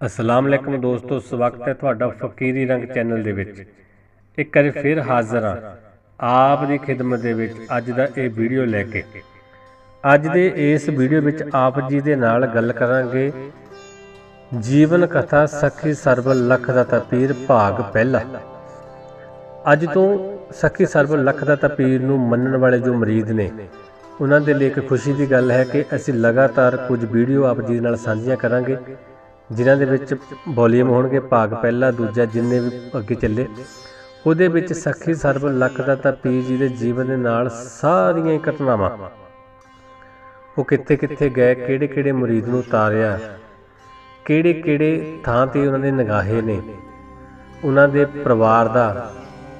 ਅਸਲਾਮ ਅਲੈਕਮ ਦੋਸਤੋ, ਸਵਾਗਤ ਹੈ ਤੁਹਾਡਾ ਫਕੀਰੀ ਰੰਗ ਚੈਨਲ ਦੇ ਵਿੱਚ। ਇੱਕ ਵਾਰ ਫਿਰ ਹਾਜ਼ਰ ਹਾਂ। ਆਪ ਦੀ ਖਿਦਮਤ ਦੇ ਵਿੱਚ ਅੱਜ ਦਾ ਇਹ ਵੀਡੀਓ ਲੈ ਕੇ। ਅੱਜ ਦੇ ਇਸ ਵੀਡੀਓ ਵਿੱਚ ਆਪ ਜੀ ਦੇ ਨਾਲ ਗੱਲ ਕਰਾਂਗੇ। ਜੀਵਨ ਕਥਾ ਸਖੀ ਸਰਬਲ ਲਖ ਦਾ ਤਪੀਰ ਭਾਗ ਪਹਿਲਾ। ਅੱਜ ਤੋਂ ਸਖੀ ਸਰਬਲ ਲਖ ਦਾ ਤਪੀਰ ਨੂੰ ਮੰਨਣ ਵਾਲੇ ਜੋ ਮਰੀਦ ਨੇ, ਉਹਨਾਂ ਦੇ ਲਈ ਇੱਕ ਖੁਸ਼ੀ ਦੀ ਗੱਲ ਹੈ ਕਿ ਅਸੀਂ ਲਗਾਤਾਰ ਕੁਝ ਵੀਡੀਓ ਆਪ ਜੀ ਦੇ ਨਾਲ ਸਾਂਝੀਆਂ ਕਰਾਂਗੇ। ਜਿਨ੍ਹਾਂ ਦੇ ਵਿੱਚ ਵੋਲੀਅਮ ਹੋਣਗੇ ਭਾਗ ਪਹਿਲਾ, ਦੂਜਾ ਜਿੰਨੇ ਵੀ ਅੱਗੇ ਚੱਲੇ, ਉਹਦੇ ਵਿੱਚ ਸਖੀ ਸਰਬ ਲੱਖ ਦਾ ਤਾਂ ਪੀਰ ਜੀ ਦੇ ਜੀਵਨ ਦੇ ਨਾਲ ਸਾਰੀਆਂ ਹੀ ਘਟਨਾਵਾਂ। ਉਹ ਕਿੱਥੇ ਕਿੱਥੇ ਗਏ, ਕਿਹੜੇ ਕਿਹੜੇ ਮਰੀਜ਼ ਨੂੰ ਉਤਾਰਿਆ, ਕਿਹੜੇ ਕਿਹੜੇ ਥਾਂ ਤੇ ਉਹਨਾਂ ਦੇ ਨਿਗਾਹੇ ਨੇ, ਉਹਨਾਂ ਦੇ ਪਰਿਵਾਰ ਦਾ,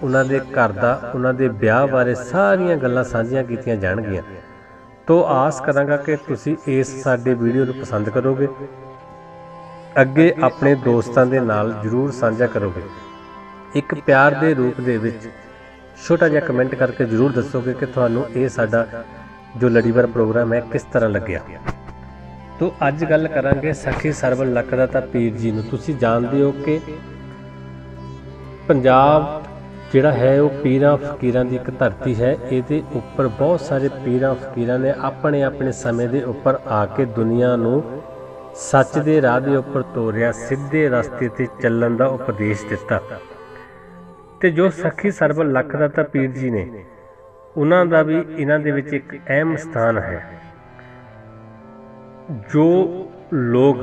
ਉਹਨਾਂ ਦੇ ਘਰ ਦਾ, ਉਹਨਾਂ ਦੇ ਵਿਆਹ ਬਾਰੇ ਸਾਰੀਆਂ ਗੱਲਾਂ ਸਾਂਝੀਆਂ ਕੀਤੀਆਂ ਜਾਣਗੀਆਂ। ਤੋਂ ਆਸ ਕਰਾਂਗਾ ਕਿ ਤੁਸੀਂ ਇਸ ਸਾਡੇ ਵੀਡੀਓ ਨੂੰ ਪਸੰਦ ਕਰੋਗੇ। ਅੱਗੇ ਆਪਣੇ ਦੋਸਤਾਂ ਦੇ ਨਾਲ ਜਰੂਰ ਸਾਂਝਾ ਕਰੋਗੇ। ਇੱਕ ਪਿਆਰ ਦੇ ਰੂਪ ਦੇ ਵਿੱਚ ਛੋਟਾ ਜਿਹਾ ਕਮੈਂਟ ਕਰਕੇ ਜਰੂਰ ਦੱਸੋਗੇ ਕਿ ਤੁਹਾਨੂੰ ਇਹ ਸਾਡਾ ਜੋ ਲੜੀਵਾਰ ਪ੍ਰੋਗਰਾਮ ਹੈ, ਕਿਸ ਤਰ੍ਹਾਂ ਲੱਗਿਆ। ਤੋ, ਅੱਜ ਗੱਲ ਕਰਾਂਗੇ ਸਖੀ ਸਰਵਨ ਲੱਖ ਦਾ ਤਾਂ ਪੀਰ ਜੀ ਨੂੰ। ਤੁਸੀਂ ਜਾਣਦੇ ਹੋ ਕਿ ਪੰਜਾਬ ਜਿਹੜਾ ਹੈ, ਉਹ ਪੀਰਾਂ ਫਕੀਰਾਂ ਦੀ ਇੱਕ ਧਰਤੀ ਹੈ। ਇਹਦੇ ਉੱਪਰ ਬਹੁਤ ਸਾਰੇ ਪੀਰਾਂ ਫਕੀਰਾਂ ਨੇ ਆਪਣੇ ਆਪਣੇ ਸਮੇਂ ਦੇ ਉੱਪਰ ਆ ਕੇ ਦੁਨੀਆ ਨੂੰ ਸੱਚ ਦੇ ਰਾਹ ਦੇ ਉੱਪਰ ਤੋਰਿਆ, ਸਿੱਧੇ ਰਸਤੇ ਤੇ ਚੱਲਣ ਦਾ ਉਪਦੇਸ਼ ਦਿੱਤਾ। ਤੇ ਜੋ ਸਖੀ ਸਰਬਲ ਲੱਖ ਦਾ ਤਾਂ ਪੀਰ ਜੀ ਨੇ, ਉਹਨਾਂ ਦਾ ਵੀ ਇਹਨਾਂ ਦੇ ਵਿੱਚ ਇੱਕ ਅਹਿਮ ਸਥਾਨ ਹੈ। ਜੋ ਲੋਕ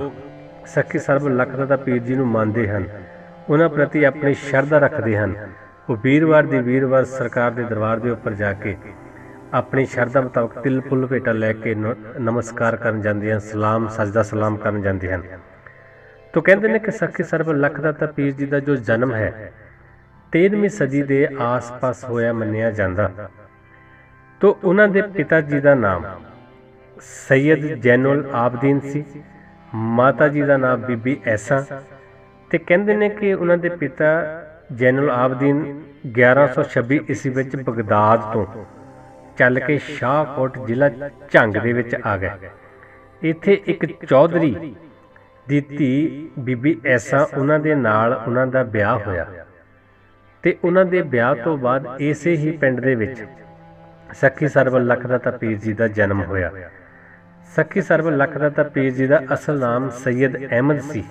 ਸਖੀ ਸਰਬ ਲੱਖ ਦਾ ਤਾਂ ਪੀਰ ਜੀ ਨੂੰ ਮੰਨਦੇ ਹਨ, ਉਹਨਾਂ ਪ੍ਰਤੀ ਆਪਣੀ ਸ਼ਰਧਾ ਰੱਖਦੇ ਹਨ। ਉਹ ਵੀਰਵਾਰ ਦੀ ਵੀਰਵਾਰ ਸਰਕਾਰ ਦੇ ਦਰਬਾਰ ਦੇ ਉੱਪਰ ਜਾ ਕੇ ਆਪਣੀ ਸ਼ਰਧਾ ਮੁਤਾਬਕ ਤਿਲ ਫੁੱਲ ਭੇਟਾ ਲੈ ਕੇ ਨ- ਨਮਸਕਾਰ ਕਰਨ ਜਾਂਦੇ ਹਨ ਸਲਾਮ, ਸਜਦਾ ਸਲਾਮ ਕਰਨ ਜਾਂਦੇ ਹਨ। ਤੋ ਕਹਿੰਦੇ ਨੇ ਕਿ ਸਖੀ ਸਰਬ ਲੱਖ ਦਾ ਪੀਰ ਜੀ ਦਾ ਜੋ ਜਨਮ ਹੈ 13ਵੀਂ ਸਦੀ ਦੇ ਆਸ-ਪਾਸ ਹੋਇਆ ਮੰਨਿਆ ਜਾਂਦਾ। ਤੋ ਉਹਨਾਂ ਦੇ ਪਿਤਾ ਜੀ ਦਾ ਨਾਮ ਸੈਯਦ ਜੈਨੁਲ ਆਬਦੀਨ ਸੀ, ਮਾਤਾ ਜੀ ਦਾ ਨਾਮ ਬੀਬੀ ਐਸਾ ਤੇ ਕਹਿੰਦੇ ਨੇ ਕਿ ਉਹਨਾਂ ਦੇ ਪਿਤਾ ਜੈਨੁਲ ਆਬਦੀਨ 1126 ਈਸਵੀ ਵਿੱਚ ਬਗਦਾਦ ਤੋਂ ਚੱਲ ਕੇ ਸ਼ਾਹਕੋਟ ਜ਼ਿਲ੍ਹਾ ਝੰਗ ਦੇ ਵਿੱਚ ਆ ਗਏ। ਇੱਥੇ ਇੱਕ ਚੌਧਰੀ ਦੀ ਧੀ ਬੀਬੀ ਐਸਾ ਉਹਨਾਂ ਦੇ ਨਾਲ ਉਹਨਾਂ ਦਾ ਵਿਆਹ ਹੋਇਆ ਤੇ ਉਹਨਾਂ ਦੇ ਵਿਆਹ ਤੋਂ ਬਾਅਦ ਇਸੇ ਹੀ ਪਿੰਡ ਦੇ ਵਿੱਚ ਸਖੀ ਸਰਵ ਲੱਖ ਦਾ ਤਾਂ ਪੀਰ ਜੀ ਦਾ ਜਨਮ ਹੋਇਆ। ਸਖੀ ਸਰਵ ਲੱਖ ਦਾ ਤਾਂ ਪੀਰ ਜੀ ਦਾ ਅਸਲ ਨਾਮ ਸੈਯਦ ਅਹਿਮਦ ਸੀ।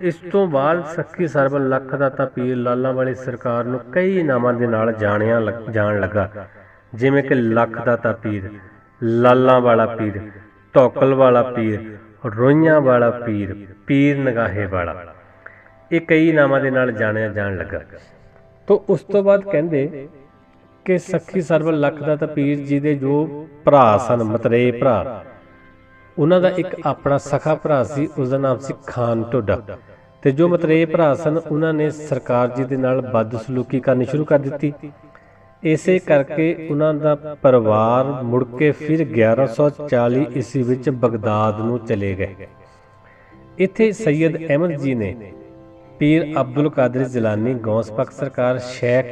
ਇਸ ਤੋਂ ਬਾਅਦ ਸਖੀ ਸਰਵ ਲੱਖ ਦਾ ਤਾਂ ਪੀਰ ਲਾਲਾਂ ਵਾਲੀ ਸਰਕਾਰ ਨੂੰ ਕਈ ਨਾਮਾਂ ਦੇ ਨਾਲ ਜਾਣਿਆ ਲੱਗ- ਜਾਣ ਲੱਗਾ। ਜਿਵੇਂ ਕਿ ਲੱਖ ਦਾ ਤਾਂ ਪੀਰ, ਲਾਲਾਂ ਵਾਲਾ ਪੀਰ, ਧੌਕਲ ਵਾਲਾ ਪੀਰ, ਰੋਈਆਂ ਵਾਲਾ ਪੀਰ ਪੀਰ ਨਗਾਹੇ ਵਾਲਾ। ਇਹ ਕਈ ਨਾਮਾਂ ਦੇ ਨਾਲ ਜਾਣਿਆ ਜਾਣ ਲੱਗਾ। ਤੋਂ ਉਸ ਤੋਂ ਬਾਅਦ ਕਹਿੰਦੇ ਕਿ ਸਖੀ ਸਰਵ ਲੱਖ ਦਾ ਤਾਂ ਪੀਰ ਜੀ ਦੇ ਜੋ ਭਰਾ ਸਨ ਮਤਰੇ ਭਰਾ, ਉਹਨਾਂ ਦਾ ਇੱਕ ਆਪਣਾ ਸਖਾ ਭਰਾ ਸੀ, ਉਸ ਦਾ ਨਾਮ ਸੀ ਖਾਨ ਟੋਡਾ ਤੇ ਜੋ ਮਤਰੇ ਭਰਾ ਸਨ, ਉਹਨਾਂ ਨੇ ਸਰਕਾਰ ਜੀ ਦੇ ਨਾਲ ਬਦਸਲੂਕੀ ਕਰਨੀ ਸ਼ੁਰੂ ਕਰ ਦਿੱਤੀ। ਇਸੇ ਕਰਕੇ ਉਹਨਾਂ ਦਾ ਪਰਿਵਾਰ ਮੁੜ ਕੇ ਫਿਰ 1140 ਈਸਵੀ ਵਿੱਚ ਬਗਦਾਦ ਨੂੰ ਚਲੇ ਗਏ। ਇੱਥੇ ਸੈਯਦ ਅਹਿਮਦ ਜੀ ਨੇ ਪੀਰ ਅਬਦੁਲ ਕਾਦਰ ਜਿਲਾਨੀ, ਗੌਸ ਪਖ ਸਰਕਾਰ, ਸ਼ੇਖ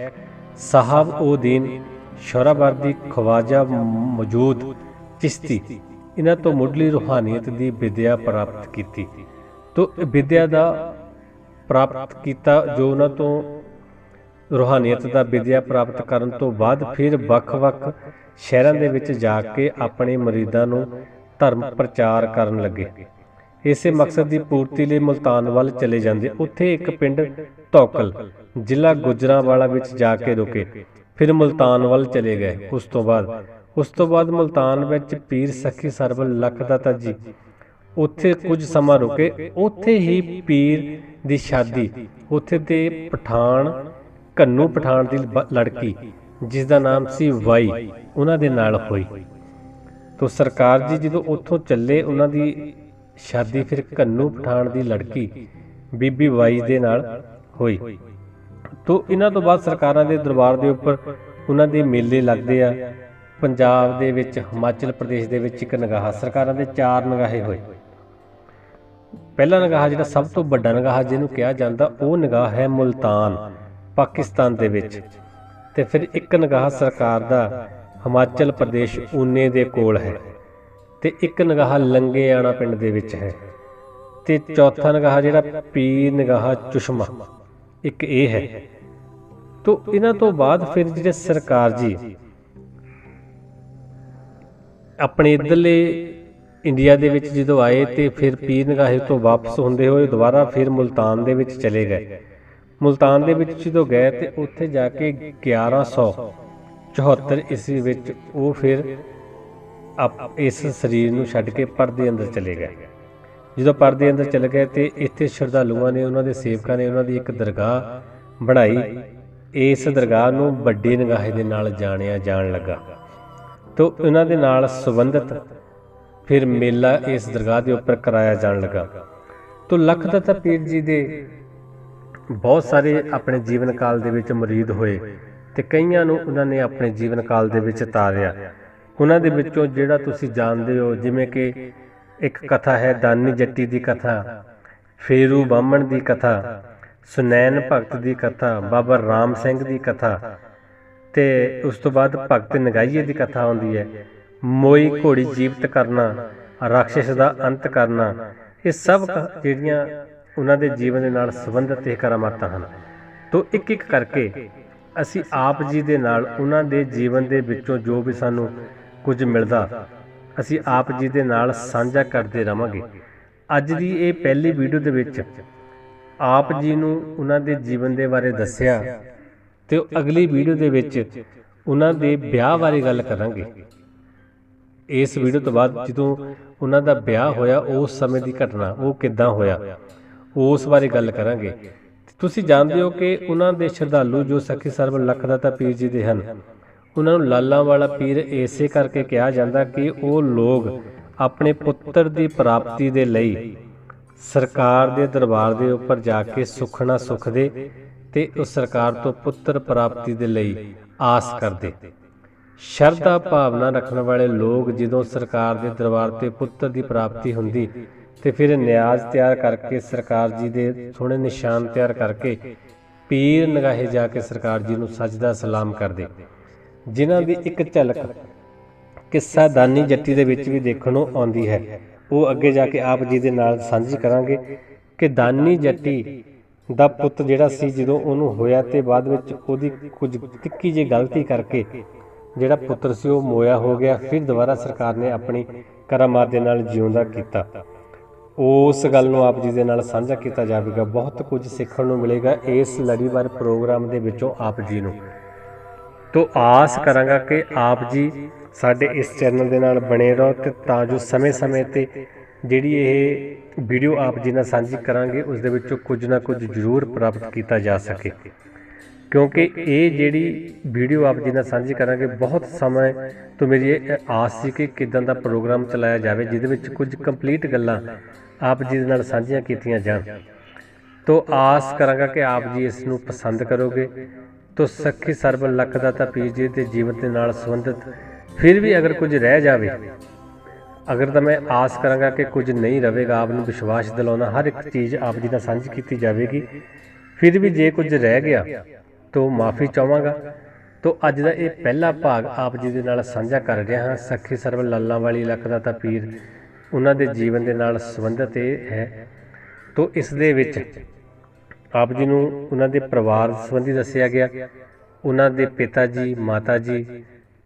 ਸਾਹਿਬ ਉਦੀਨ ਸ਼ੋਰਾਵਰਦੀ ਖਵਾਜਾ ਮੌਜੂਦ ਚਿਸ਼ਤੀ, ਇਹਨਾਂ ਤੋਂ ਮੁੱਢਲੀ ਰੂਹਾਨੀਅਤ ਦੀ ਵਿਦਿਆ ਪ੍ਰਾਪਤ ਕੀਤੀ। ਤੋਂ ਵਿਦਿਆ ਦਾ ਪ੍ਰਾਪਤ ਕੀਤਾ ਜੋ ਉਹਨਾਂ ਤੋਂ ਰੂਹਾਨੀਅਤ ਦਾ ਵਿਦਿਆ ਪ੍ਰਾਪਤ ਕਰਨ ਤੋਂ ਬਾਅਦ ਫਿਰ ਵੱਖ-ਵੱਖ ਸ਼ਹਿਰਾਂ ਦੇ ਵਿੱਚ ਜਾ ਕੇ ਆਪਣੇ ਮਰੀਦਾਂ ਨੂੰ ਧਰਮ ਪ੍ਰਚਾਰ ਕਰਨ ਲੱਗੇ। ਇਸੇ ਮਕਸਦ ਦੀ ਪੂਰਤੀ ਲਈ ਮੁਲਤਾਨ ਵੱਲ ਚਲੇ ਜਾਂਦੇ। ਉੱਥੇ ਇੱਕ ਪਿੰਡ ਧੌਕਲ, ਜ਼ਿਲ੍ਹਾ ਗੁਜਰਾਂਵਾਲਾ ਵਿੱਚ ਜਾ ਕੇ ਰੁਕੇ। ਫਿਰ ਮੁਲਤਾਨ ਵੱਲ ਚਲੇ ਗਏ। ਉਸ ਤੋਂ ਬਾਅਦ, ਉਸ ਤੋਂ ਬਾਅਦ ਮੁਲਤਾਨ ਵਿੱਚ ਪੀਰ ਸਖੀ ਸਰਬਲ ਲੱਖ ਦਾਤਾ ਜੀ। ਉੱਥੇ ਕੁਝ ਸਮਾਂ ਰੁਕੇ। ਉੱਥੇ ਹੀ ਪੀਰ ਦੀ ਸ਼ਾਦੀ, ਉੱਥੇ ਦੇ ਪਠਾਨ ਕੰਨੂ ਪਠਾਨ ਦੀ ਲੜਕੀ, ਜਿਸ ਦਾ ਨਾਮ ਸੀ ਵਾਈ, ਉਹਨਾਂ ਦੇ ਨਾਲ ਹੋਈ। ਤੋ ਸਰਕਾਰ ਜੀ ਜਦੋਂ ਉੱਥੋਂ ਚੱਲੇ, ਉਹਨਾਂ ਦੀ ਸ਼ਾਦੀ ਫਿਰ ਕੰਨੂ ਪਠਾਨ ਦੀ ਲੜਕੀ, ਬੀਬੀ ਵਾਈ ਦੇ ਨਾਲ ਹੋਈ। ਤੋ ਇਹਨਾਂ ਤੋਂ ਬਾਅਦ ਸਰਕਾਰਾਂ ਦੇ ਦਰਬਾਰ ਦੇ ਉੱਪਰ ਉਹਨਾਂ ਦੇ ਮੇਲੇ ਲੱਗਦੇ ਆ। ਪੰਜਾਬ ਦੇ ਵਿੱਚ, ਹਿਮਾਚਲ ਪ੍ਰਦੇਸ਼ ਦੇ ਵਿੱਚ ਇੱਕ ਨਗਾਹ, ਸਰਕਾਰਾਂ ਦੇ ਚਾਰ ਨਿਗਾਹੇ ਹੋਏ। ਪਹਿਲਾ ਨਗਾਹ ਜਿਹੜਾ ਸਭ ਤੋਂ ਵੱਡਾ ਨਿਗਾਹ ਜਿਹਨੂੰ ਕਿਹਾ ਜਾਂਦਾ, ਉਹ ਨਿਗਾਹ ਹੈ ਮੁਲਤਾਨ। ਪਾਕਿਸਤਾਨ ਦੇ ਵਿੱਚ। ਤੇ ਫਿਰ ਇੱਕ ਨਿਗਾਹ ਸਰਕਾਰ ਦਾ ਹਿਮਾਚਲ ਪ੍ਰਦੇਸ਼ ਊਨੇ ਦੇ ਕੋਲ ਹੈ ਤੇ ਇੱਕ ਨਿਗਾਹ ਲੰਗੇਆਣਾ ਪਿੰਡ ਦੇ ਵਿੱਚ ਹੈ। ਤੇ ਚੌਥਾ ਨਿਗਾਹ ਜਿਹੜਾ ਪੀਰ ਨਿਗਾਹ ਚੁਸ਼ਮਾ, ਇੱਕ ਇਹ ਹੈ। ਤੋ ਇਹਨਾਂ ਤੋਂ ਬਾਅਦ ਫਿਰ ਜਿਹੜੇ ਸਰਕਾਰ ਜੀ, ਆਪਣੇ ਇਧਰਲੇ ਇੰਡੀਆ ਦੇ ਵਿੱਚ ਜਦੋਂ ਆਏ ਤੇ ਫਿਰ ਪੀਰ ਨਿਗਾਹੇ ਤੋਂ ਵਾਪਸ ਹੁੰਦੇ ਹੋਏ ਦੁਬਾਰਾ ਫਿਰ ਮੁਲਤਾਨ ਦੇ ਵਿੱਚ ਚਲੇ ਗਏ। ਮੁਲਤਾਨ ਦੇ ਵਿੱਚ ਜਦੋਂ ਗਏ ਤੇ ਉੱਥੇ ਜਾ ਕੇ 1174 ਈਸਵੀ ਵਿੱਚ ਉਹ ਫਿਰ ਇਸ ਸਰੀਰ ਨੂੰ ਛੱਡ ਕੇ ਪਰਦੇ ਅੰਦਰ ਚਲੇ ਗਏ। ਜਦੋਂ ਪਰਦੇ ਅੰਦਰ ਚਲੇ ਗਏ ਤੇ ਇੱਥੇ ਸ਼ਰਧਾਲੂਆਂ ਨੇ, ਉਹਨਾਂ ਦੇ ਸੇਵਕਾਂ ਨੇ, ਉਹਨਾਂ ਦੀ ਇੱਕ ਦਰਗਾਹ ਬਣਾਈ। ਇਸ ਦਰਗਾਹ ਨੂੰ ਵੱਡੀ ਨਿਗਾਹੇ ਦੇ ਨਾਲ ਜਾਣਿਆ ਜਾਣ ਲੱਗਾ। ਤੋ ਇਹਨਾਂ ਦੇ ਨਾਲ ਸੰਬੰਧਿਤ ਫਿਰ ਮੇਲਾ ਇਸ ਦਰਗਾਹ ਦੇ ਉੱਪਰ ਕਰਾਇਆ ਜਾਣ ਲੱਗਾ। ਤੋ ਲਖਦਤਾ ਪੀਰ ਜੀ ਦੇ ਬਹੁਤ ਸਾਰੇ ਆਪਣੇ ਜੀਵਨ ਕਾਲ ਦੇ ਵਿੱਚ ਮੁਰੀਦ ਹੋਏ ਤੇ ਕਈਆਂ ਨੂੰ ਉਹਨਾਂ ਨੇ ਆਪਣੇ ਜੀਵਨ ਕਾਲ ਦੇ ਵਿੱਚ ਤਾਰਿਆ। ਉਹਨਾਂ ਦੇ ਵਿੱਚੋਂ ਜਿਹੜਾ ਤੁਸੀਂ ਜਾਣਦੇ ਹੋ, ਜਿਵੇਂ ਕਿ ਇੱਕ ਕਥਾ ਹੈ, ਦਾਨੀ ਜੱਟੀ ਦੀ ਕਥਾ, ਫੇਰੂ ਬਾਹਮਣ ਦੀ ਕਥਾ, ਸੁਨੈਣ ਭਗਤ ਦੀ ਕਥਾ, ਬਾਬਾ ਰਾਮ ਸਿੰਘ ਦੀ ਕਥਾ ਤੇ ਉਸ ਤੋਂ ਬਾਅਦ ਭਗਤ ਨਗਾਈਏ ਦੀ ਕਥਾ ਆਉਂਦੀ ਹੈ। ਮੋਈ ਘੋੜੀ ਜੀਵਤ ਕਰਨਾ ਰਾਖਸ਼ ਦਾ ਅੰਤ ਕਰਨਾ, ਇਹ ਸਭ ਕ- ਜਿਹੜੀਆਂ ਉਹਨਾਂ ਦੇ ਜੀਵਨ ਦੇ ਨਾਲ ਸੰਬੰਧਿਤ ਇਹ ਕਰਾਮਾਤਾਂ ਹਨ। ਤੋਂ ਇੱਕ ਇੱਕ ਕਰਕੇ ਅਸੀਂ ਆਪ ਜੀ ਦੇ ਨਾਲ ਉਹਨਾਂ ਦੇ ਜੀਵਨ ਦੇ ਵਿੱਚੋਂ ਜੋ ਵੀ ਸਾਨੂੰ ਕੁਝ ਮਿਲਦਾ, ਅਸੀਂ ਆਪ ਜੀ ਦੇ ਨਾਲ ਸਾਂਝਾ ਕਰਦੇ ਰਵਾਂਗੇ। ਅੱਜ ਦੀ ਇਹ ਪਹਿਲੀ ਵੀਡੀਓ ਦੇ ਵਿੱਚ ਆਪ ਜੀ ਨੂੰ ਉਹਨਾਂ ਦੇ ਜੀਵਨ ਦੇ ਬਾਰੇ ਦੱਸਿਆ ਤੇ ਅਗਲੀ ਵੀਡੀਓ ਦੇ ਵਿੱਚ ਉਹਨਾਂ ਦੇ ਵਿਆਹ ਬਾਰੇ ਗੱਲ ਕਰਾਂਗੇ। ਇਸ ਵੀਡੀਓ ਤੋਂ ਬਾਅਦ ਜਦੋਂ ਉਹਨਾਂ ਦਾ ਵਿਆਹ ਹੋਇਆ, ਉਸ ਸਮੇਂ ਦੀ ਘਟਨਾ ਉਹ ਕਿੱਦਾਂ ਹੋਇਆ? ਉਸ ਬਾਰੇ ਗੱਲ ਕਰਾਂਗੇ। ਤੁਸੀਂ ਜਾਣਦੇ ਹੋ ਕਿ ਉਹਨਾਂ ਦੇ ਸ਼ਰਧਾਲੂ ਜੋ ਸਖੀ ਸਰਬ ਲਖਦਾਤਾ ਪੀਰ ਜੀ ਦੇ ਹਨ, ਉਹਨਾਂ ਨੂੰ ਲਾਲਾਂ ਵਾਲਾ ਪੀਰ ਇਸੇ ਕਰਕੇ ਕਿਹਾ ਜਾਂਦਾ ਕਿ ਉਹ ਲੋਕ ਆਪਣੇ ਪੁੱਤਰ ਦੀ ਪ੍ਰਾਪਤੀ ਦੇ ਲਈ ਸਰਕਾਰ ਦੇ ਦਰਬਾਰ ਦੇ ਉੱਪਰ ਜਾ ਕੇ ਸੁਖਣਾ ਸੁਖਦੇ ਤੇ ਉਸ ਸਰਕਾਰ ਤੋਂ ਪੁੱਤਰ ਪ੍ਰਾਪਤੀ ਦੇ ਲਈ ਆਸ ਕਰਦੇ। ਸ਼ਰਧਾ ਭਾਵਨਾ ਰੱਖਣ ਵਾਲੇ ਲੋਕ ਜਦੋਂ ਸਰਕਾਰ ਦੇ ਦਰਬਾਰ ਤੇ ਪੁੱਤਰ ਦੀ ਪ੍ਰਾਪਤੀ ਹੁੰਦੀ ਤੇ ਫਿਰ ਨਿਆਜ਼ ਤਿਆਰ ਕਰਕੇ ਸਰਕਾਰ ਜੀ ਦੇ ਸੋਹਣੇ ਨਿਸ਼ਾਨ ਤਿਆਰ ਕਰਕੇ ਪੀਰ ਨਗਾਹੇ ਜਾ ਕੇ ਸਰਕਾਰ ਜੀ ਨੂੰ ਸਜਦਾ ਸਲਾਮ ਕਰਦੇ। ਜਿਨ੍ਹਾਂ ਦੀ ਇੱਕ ਝਲਕ ਕਿੱਸਾ ਦਾਨੀ ਜੱਟੀ ਦੇ ਵਿੱਚ ਵੀ ਦੇਖਣ ਨੂੰ ਆਉਂਦੀ ਹੈ, ਉਹ ਅੱਗੇ ਜਾ ਕੇ ਆਪ ਜੀ ਦੇ ਨਾਲ ਸਾਂਝੀ ਕਰਾਂਗੇ ਕਿ ਦਾਨੀ ਜੱਟੀ ਦਾ ਪੁੱਤ ਜਿਹੜਾ ਸੀ ਜਦੋਂ ਉਹਨੂੰ ਹੋਇਆ ਤੇ ਬਾਅਦ ਵਿੱਚ ਉਹਦੀ ਕੁਝ ਟਿੱਕੀ ਜਿਹੀ ਗਲਤੀ ਕਰਕੇ ਜਿਹੜਾ ਪੁੱਤਰ ਸੀ ਉਹ ਮੋਇਆ ਹੋ ਗਿਆ, ਫਿਰ ਦੁਬਾਰਾ ਸਰਕਾਰ ਨੇ ਆਪਣੀ ਕਰਾਮਾਤ ਦੇ ਨਾਲ ਜਿਉਂਦਾ ਕੀਤਾ। ਉਸ ਗੱਲ ਨੂੰ ਆਪ ਜੀ ਦੇ ਨਾਲ ਸਾਂਝਾ ਕੀਤਾ ਜਾਵੇਗਾ। ਬਹੁਤ ਕੁਝ ਸਿੱਖਣ ਨੂੰ ਮਿਲੇਗਾ ਇਸ ਲੜੀਵਾਰ ਪ੍ਰੋਗਰਾਮ ਦੇ ਵਿੱਚੋਂ ਆਪ ਜੀ ਨੂੰ। ਤੋ ਆਸ ਕਰਾਂਗਾ ਕਿ ਆਪ ਜੀ ਸਾਡੇ ਇਸ ਚੈਨਲ ਦੇ ਨਾਲ ਬਣੇ ਰਹੋ ਤੇ ਤਾਂ ਜੋ ਸਮੇਂ-ਸਮੇਂ ਤੇ ਜਿਹੜੀ ਇਹ ਵੀਡੀਓ ਆਪ ਜੀ ਨਾਲ ਸਾਂਝੀ ਕਰਾਂਗੇ, ਉਸ ਦੇ ਵਿੱਚੋਂ ਕੁਝ ਨਾ ਕੁਝ ਜ਼ਰੂਰ ਪ੍ਰਾਪਤ ਕੀਤਾ ਜਾ ਸਕੇ। ਕਿਉਂਕਿ ਇਹ ਜਿਹੜੀ ਵੀਡੀਓ ਆਪ ਜੀ ਨਾਲ ਸਾਂਝੀ ਕਰਾਂਗੇ, ਬਹੁਤ ਸਮਾਂ ਤੋਂ ਮੇਰੀ ਇਹ ਆਸ ਸੀ ਕਿ ਕਿਦਾਂ ਦਾ ਪ੍ਰੋਗਰਾਮ ਚਲਾਇਆ ਜਾਵੇ, ਜਿਹਦੇ ਵਿੱਚ ਕੁਝ ਕੰਪਲੀਟ ਗੱਲਾਂ ਆਪ ਜੀ ਦੇ ਨਾਲ ਸਾਂਝੀਆਂ ਕੀਤੀਆਂ ਜਾਣ। ਤੋਂ ਆਸ ਕਰਾਂਗਾ ਕਿ ਆਪ ਜੀ ਇਸ ਨੂੰ ਪਸੰਦ ਕਰੋਗੇ। ਤੋ ਸਖੀ ਸਰਬ ਲੱਖ ਦਾ ਤਾਂ ਪੀਰ ਜੀ ਦੇ ਜੀਵਨ ਦੇ ਨਾਲ ਸੰਬੰਧਿਤ ਫਿਰ ਵੀ ਅਗਰ ਕੁਝ ਰਹਿ ਜਾਵੇ, ਅਗਰ ਤਾਂ ਮੈਂ ਆਸ ਕਰਾਂਗਾ ਕਿ ਕੁਝ ਨਹੀਂ ਰਹੇਗਾ, ਆਪ ਨੂੰ ਵਿਸ਼ਵਾਸ ਦਿਲਾਉਣਾ, ਹਰ ਇੱਕ ਚੀਜ਼ ਆਪ ਜੀ ਨਾਲ ਸਾਂਝੀ ਕੀਤੀ ਜਾਵੇਗੀ। ਫਿਰ ਵੀ ਜੇ ਕੁਝ ਰਹਿ ਗਿਆ, ਤੋ ਮਾਫੀ ਚਾਹਾਂਗਾ। ਤੋ ਅੱਜ ਦਾ ਇਹ ਪਹਿਲਾ ਭਾਗ ਆਪ ਜੀ ਦੇ ਨਾਲ ਸਾਂਝਾ ਕਰ ਰਿਹਾ ਹਾਂ। ਸਖੀ ਸਰਬ ਲੱਲਾ ਵਾਲੀ ਲੱਖ ਦਾ ਤਾਂ ਪੀਰ ਉਹਨਾਂ ਦੇ ਜੀਵਨ ਦੇ ਨਾਲ ਸੰਬੰਧਿਤ ਇਹ ਹੈ। ਤੋ ਇਸ ਦੇ ਵਿੱਚ ਆਪ ਜੀ ਨੂੰ ਉਹਨਾਂ ਦੇ ਪਰਿਵਾਰ ਸੰਬੰਧੀ ਦੱਸਿਆ ਗਿਆ। ਉਹਨਾਂ ਦੇ ਪਿਤਾ ਜੀ, ਮਾਤਾ ਜੀ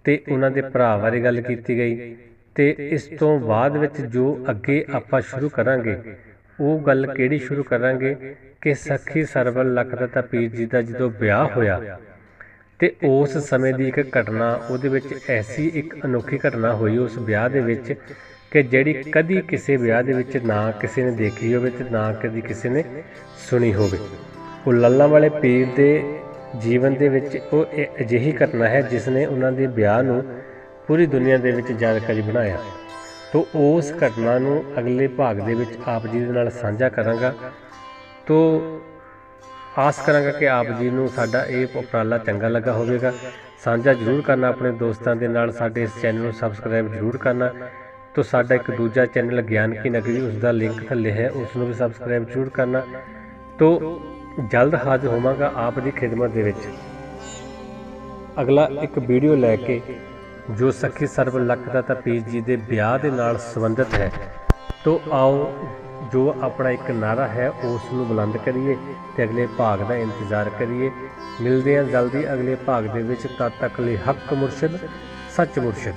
ਤੇ ਉਹਨਾਂ ਦੇ ਭਰਾ ਬਾਰੇ ਗੱਲ ਕੀਤੀ ਗਈ। ਤੇ ਇਸ ਤੋਂ ਬਾਅਦ ਵਿੱਚ ਜੋ ਅੱਗੇ ਆਪਾਂ ਸ਼ੁਰੂ ਕਰਾਂਗੇ, ਉਹ ਗੱਲ ਕਿਹੜੀ ਸ਼ੁਰੂ ਕਰਾਂਗੇ ਕਿ ਸਖੀ ਸਰਵਲ ਲਖਦਤਾ ਪੀਰ ਜੀ ਦਾ ਜਦੋਂ ਵਿਆਹ ਹੋਇਆ ਤੇ ਉਸ ਸਮੇਂ ਦੀ ਇੱਕ ਘਟਨਾ ਉਹਦੇ ਵਿੱਚ ਐਸੀ ਇੱਕ ਅਨੋਖੀ ਘਟਨਾ ਹੋਈ ਉਸ ਵਿਆਹ ਦੇ ਵਿੱਚ ਕਿ ਜਿਹੜੀ ਕਦੀ ਕਿਸੇ ਵਿਆਹ ਦੇ ਵਿੱਚ ਨਾ ਕਿਸੇ ਨੇ ਦੇਖੀ ਹੋਵੇ ਤੇ ਨਾ ਕਦੀ ਕਿਸੇ ਨੇ ਸੁਣੀ ਹੋਵੇ। ਉਹ ਲੱਲਾ ਵਾਲੇ ਪੀਰ ਦੇ ਜੀਵਨ ਦੇ ਵਿੱਚ ਉਹ ਇਹ ਅਜਿਹੀ ਘਟਨਾ ਹੈ ਜਿਸ ਨੇ ਉਹਨਾਂ ਦੇ ਵਿਆਹ ਨੂੰ ਪੂਰੀ ਦੁਨੀਆ ਦੇ ਵਿੱਚ ਜਾਣਕਾਰੀ ਬਣਾਇਆ। ਤੋ ਉਸ ਘਟਨਾ ਨੂੰ ਅਗਲੇ ਭਾਗ ਦੇ ਵਿੱਚ ਆਪ ਜੀ ਦੇ ਨਾਲ ਸਾਂਝਾ ਕਰਾਂਗਾ। ਤੋ ਆਸ ਕਰਾਂਗਾ ਕਿ ਆਪ ਜੀ ਨੂੰ ਸਾਡਾ ਇਹ ਉਪਰਾਲਾ ਚੰਗਾ ਲੱਗਾ ਹੋਵੇਗਾ। ਸਾਂਝਾ ਜ਼ਰੂਰ ਕਰਨਾ ਆਪਣੇ ਦੋਸਤਾਂ ਦੇ ਨਾਲ, ਸਾਡੇ ਇਸ ਚੈਨਲ ਨੂੰ ਸਬਸਕ੍ਰਾਈਬ ਜ਼ਰੂਰ ਕਰਨਾ। ਤੋ ਸਾਡਾ ਇੱਕ ਦੂਜਾ ਚੈਨਲ ਗਿਆਨ ਕੀ ਨਗਰੀ ਉਸ ਦਾ ਲਿੰਕ ਥੱਲੇ ਹੈ ਉਸ ਨੂੰ ਵੀ ਸਬਸਕ੍ਰਾਈਬ ਜ਼ਰੂਰ ਕਰਨਾ। ਤੋ ਜਲਦ ਹਾਜ਼ਰ ਹੋਵਾਂਗਾ ਆਪ ਦੀ ਖਿਦਮਤ ਦੇ ਵਿੱਚ। ਅਗਲਾ ਇੱਕ ਵੀਡੀਓ ਲੈ ਕੇ, ਜੋ ਸਖੀ ਸਰਬ ਲੱਖ ਦਾ ਤਾਂ ਪੀਰ ਜੀ ਦੇ ਵਿਆਹ ਦੇ ਨਾਲ ਸੰਬੰਧਿਤ ਹੈ। ਤੋ ਆਓ, ਜੋ ਆਪਣਾ ਇੱਕ ਨਾਰਾ ਹੈ ਉਸ ਨੂੰ ਬੁਲੰਦ ਕਰੀਏ ਤੇ ਅਗਲੇ ਭਾਗ ਦਾ ਇੰਤਜ਼ਾਰ ਕਰੀਏ। ਮਿਲਦੇ ਹਾਂ ਜਲਦੀ ਅਗਲੇ ਭਾਗ ਦੇ ਵਿੱਚ, ਤਦ ਤੱਕ ਲਈ ਹੱਕ ਮੁਰਸ਼ਿਦ, ਸੱਚ ਮੁਰਸ਼ਿਦ।